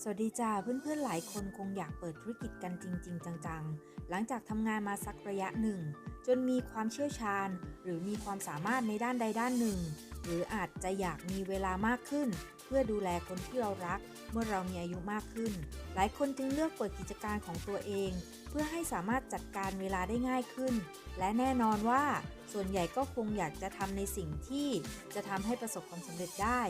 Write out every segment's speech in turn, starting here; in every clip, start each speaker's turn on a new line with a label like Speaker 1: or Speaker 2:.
Speaker 1: สวัสดีจ้าเพื่อนๆหลายคนคงอยากเปิดธุรกิจกันจริง ๆ จังๆ หลังจากทำงานมาสักระยะหนึ่ง จนมีความเชี่ยวชาญ หรือมีความสามารถในด้านใดด้านหนึ่ง หรืออาจจะอยากมีเวลามากขึ้นเพื่อดูแลคนที่เรารักเมื่อเรามีอายุมากขึ้น หลายคนจึงเลือกเปิดกิจการของตัวเอง เพื่อให้สามารถจัดการเวลาได้ง่ายขึ้น และแน่นอนว่า ส่วนใหญ่ก็คงอยากจะทำในสิ่งที่จะทำให้ประสบความสำเร็จได้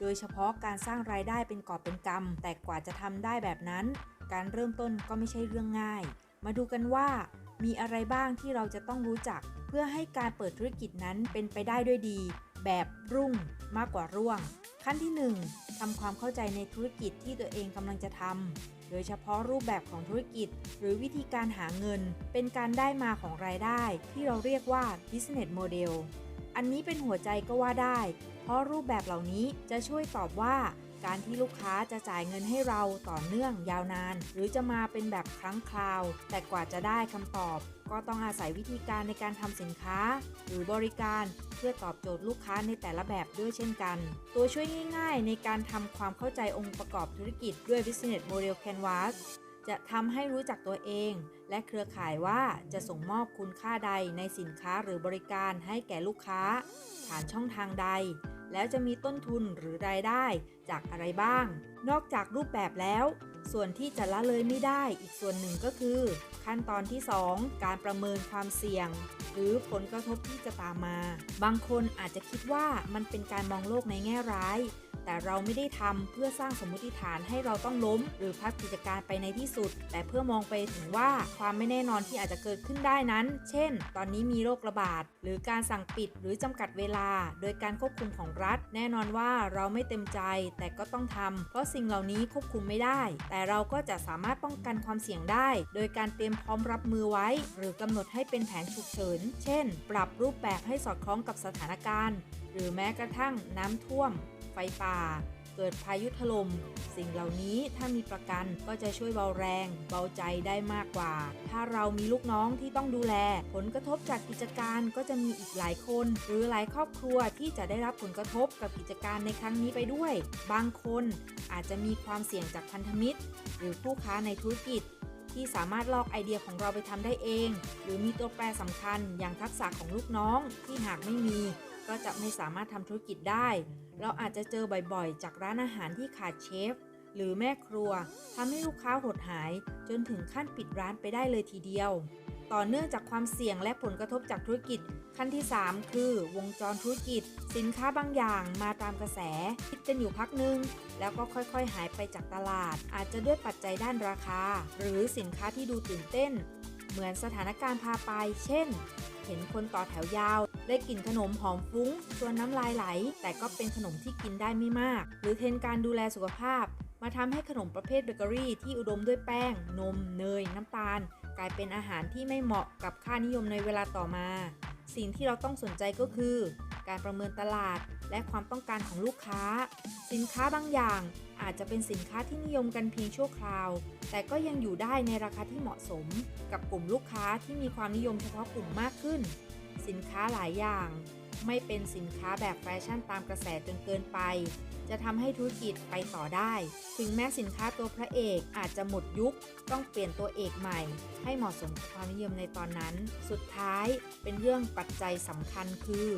Speaker 1: โดยเฉพาะการสร้างรายได้เป็นกอบเป็นกำแต่กว่าจะทำได้แบบนั้น การเริ่มต้นก็ไม่ใช่เรื่องง่าย มาดูกันว่า มีอะไรบ้างที่เราจะต้องรู้จัก เพื่อให้การเปิดธุรกิจนั้นเป็นไปได้ด้วยดี แบบรุ่งมากกว่าร่วง ขั้นที่ 1ทำความเข้าใจในธุรกิจที่ตัวเองกำลังจะทำโดยเฉพาะรูปแบบของธุรกิจ หรือวิธีการหาเงิน เป็นการได้มาของรายได้ ที่เราเรียกว่า business model อันนี้เป็นหัวใจก็ว่าได้ เพราะรูปแบบเหล่านี้จะช่วยตอบว่าการที่ลูกค้าจะจ่ายเงินให้เราต่อเนื่องยาวนาน หรือจะมาเป็นแบบครั้งคราว แต่กว่าจะได้คำตอบ ก็ต้องอาศัยวิธีการในการทำสินค้า หรือบริการเพื่อตอบโจทย์ลูกค้าในแต่ละแบบด้วยเช่นกัน ตัวช่วยง่ายๆ ในการทำความเข้าใจองค์ประกอบธุรกิจด้วย Business Model Canvas จะทำให้รู้จักตัวเอง และเครือข่ายว่าจะส่งมอบคุณค่าใดในสินค้าหรือบริการให้แก่ลูกค้า ผ่านช่องทางใด แล้วจะมีต้นทุนหรือรายได้จากอะไรบ้าง นอกจากรูปแบบแล้ว ส่วนที่จะละเลยไม่ได้อีกส่วนหนึ่งก็คือ ขั้นตอนที่ 2 การประเมินความเสี่ยง หรือผลกระทบที่จะตามมา บางคนอาจจะคิดว่ามันเป็นการมองโลกในแง่ร้าย แต่เราไม่ได้ทำเพื่อสร้างสมมติฐานให้เราต้องล้ม หรือพักกิจการไปในที่สุด แต่เพื่อมองไปถึงว่าความไม่แน่นอนที่อาจจะเกิดขึ้นได้นั้น เช่น ตอนนี้มีโรคระบาด หรือการสั่งปิดหรือจำกัดเวลา โดยการควบคุมของรัฐ แน่นอนว่าเราไม่เต็มใจ แต่ก็ต้องทำเพราะสิ่งเหล่านี้ควบคุมไม่ได้ แต่เราก็จะสามารถป้องกันความเสี่ยงได้ โดยการเตรียมพร้อมรับมือไว้ หรือกำหนดให้เป็นแผนฉุกเฉิน เช่น ปรับรูปแบบให้สอดคล้องกับสถานการณ์ หรือแม้กระทั่งน้ำท่วม ฟป่า เกิดพายุถลม่มสิ่งเหล่านี้ถ้ามีประกันก็จะช่วยเบาแรง เบาใจได้มากกว่า ถ้าเรามีลูกน้องที่ต้องดูแล ผลกระทบจากกิจการก็จะมีอีกหลายคน หรือหลายครอบครัวที่จะได้รับผลกระทบกับกิจการในครั้งนี้ไปด้วย บางคนอาจจะมีความเสี่ยงจากพันธมิตร หรือผู้ค้าในธุรกิจที่สามารถลอกไอเดียของเราไปทำได้เอง หรือมีตัวแปรสำคัญอย่างทักษะของลูกน้องที่หากไม่มี ก็จะไม่สามารถทำธุรกิจได้ เราอาจจะเจอบ่อยๆ จากร้านอาหารที่ขาดเชฟ หรือแม่ครัวทำให้ลูกค้าหดหาย จนถึงขั้นปิดร้านไปได้เลยทีเดียว ต่อเนื่องจากความเสี่ยงและผลกระทบจากธุรกิจ ขั้นที่ 3 คือ วงจรธุรกิจ สินค้าบางอย่างมาตามกระแสคิดกันอยู่พักหนึ่งแล้วก็ค่อยๆ หายไปจากตลาด อาจจะด้วยปัจจัยด้านราคา หรือสินค้าที่ดูตื่นเต้น เหมือนสถานการณ์พาไป เช่น เห็นคนต่อแถวยาว ได้กลิ่นขนมหอมฟุ้ง ชวนน้ำลายไหล แต่ก็เป็นขนมที่กินได้ไม่มาก หรือเทรนการดูแลสุขภาพ มาทำให้ขนมประเภทเบเกอรี่ที่อุดมด้วยแป้ง นม เนย น้ำตาล กลายเป็นอาหารที่ไม่เหมาะกับค่านิยมในเวลาต่อมา สิ่งที่เราต้องสนใจก็คือ การประเมินตลาด และความต้องการของลูกค้า สินค้าบางอย่าง อาจจะเป็นสินค้าที่นิยมกันเพียงชั่วคราว แต่ก็ยังอยู่ได้ในราคาที่เหมาะสม กับกลุ่มลูกค้าที่มีความนิยมเฉพาะกลุ่มมากขึ้น สินค้าหลายอย่าง ไม่เป็นสินค้าแบบแฟชั่นตามกระแสจนเกินไป จะทำให้ธุรกิจไปต่อได้ ถึงแม้สินค้าตัวพระเอกอาจจะหมดยุค ต้องเปลี่ยนตัวเอกใหม่ ให้เหมาะสมกับความนิยมในตอนนั้น สุดท้ายเป็นเรื่องปัจจัยสำคัญคือ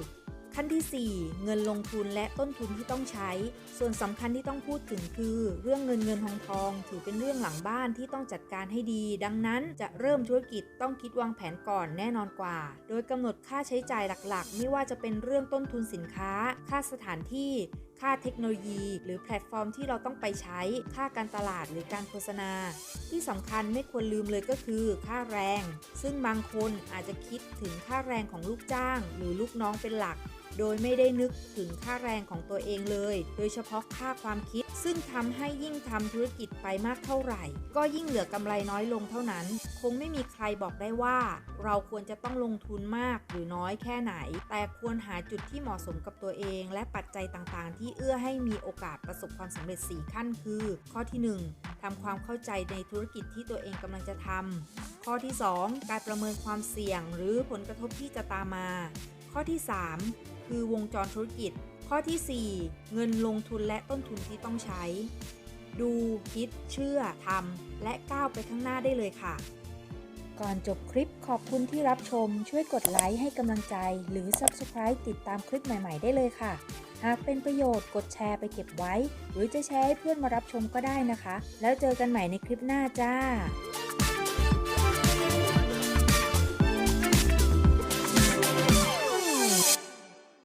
Speaker 1: ขั้นที่ 4 เงินลงทุนและต้นทุนที่ต้องใช้ ส่วนสำคัญที่ต้องพูดถึงคือ เรื่องเงินเงินทองทอง ถือเป็นเรื่องหลังบ้านที่ต้องจัดการให้ดี ดังนั้นจะเริ่มธุรกิจต้องคิดวางแผนก่อนแน่นอนกว่า โดยกำหนดค่าใช้จ่ายหลักๆ ไม่ว่าจะเป็นเรื่องต้นทุนสินค้า ค่าสถานที่ ค่าเทคโนโลยี หรือแพลตฟอร์มที่เราต้องไปใช้ ค่าการตลาดหรือการโฆษณา ที่สำคัญไม่ควรลืมเลยก็คือ ค่าแรง ซึ่งบางคนอาจจะคิดถึงค่าแรงของลูกจ้าง หรือลูกน้องเป็นหลักโดยไม่ได้นึกถึงค่าแรงของตัวเองเลย โดยเฉพาะค่าความคิด ซึ่งทำให้ยิ่งทำธุรกิจไปมากเท่าไหร่ ก็ยิ่งเหลือกำไรน้อยลงเท่านั้น คงไม่มีใครบอกได้ว่า เราควรจะต้องลงทุนมากหรือน้อยแค่ไหน แต่ควรหาจุดที่เหมาะสมกับตัวเอง และปัจจัยต่างๆ ที่เอื้อให้มีโอกาสประสบความสำเร็จ 4 ขั้นคือ ข้อที่ 1ทำความเข้าใจในธุรกิจที่ตัวเองกำลังจะทำข้อที่ 2 การประเมินความเสี่ยงหรือผลกระทบที่จะตามมา ข้อที่ 3 คือวงจรธุรกิจ ข้อที่ 4 เงินลงทุนและต้นทุนที่ต้องใช้ ดูคิดเชื่อทำและก้าวไปข้างหน้าได้เลยค่ะ ก่อนจบคลิปขอบคุณที่รับชม ช่วยกดไลค์ให้กำลังใจ หรือ Subscribe ติดตามคลิปใหม่ ๆ ได้เลยค่ะ หากเป็นประโยชน์กดแชร์ไปเก็บไว้ หรือจะแชร์ให้เพื่อนมารับชมก็ได้นะคะ แล้วเจอกันใหม่ในคลิปหน้าจ้า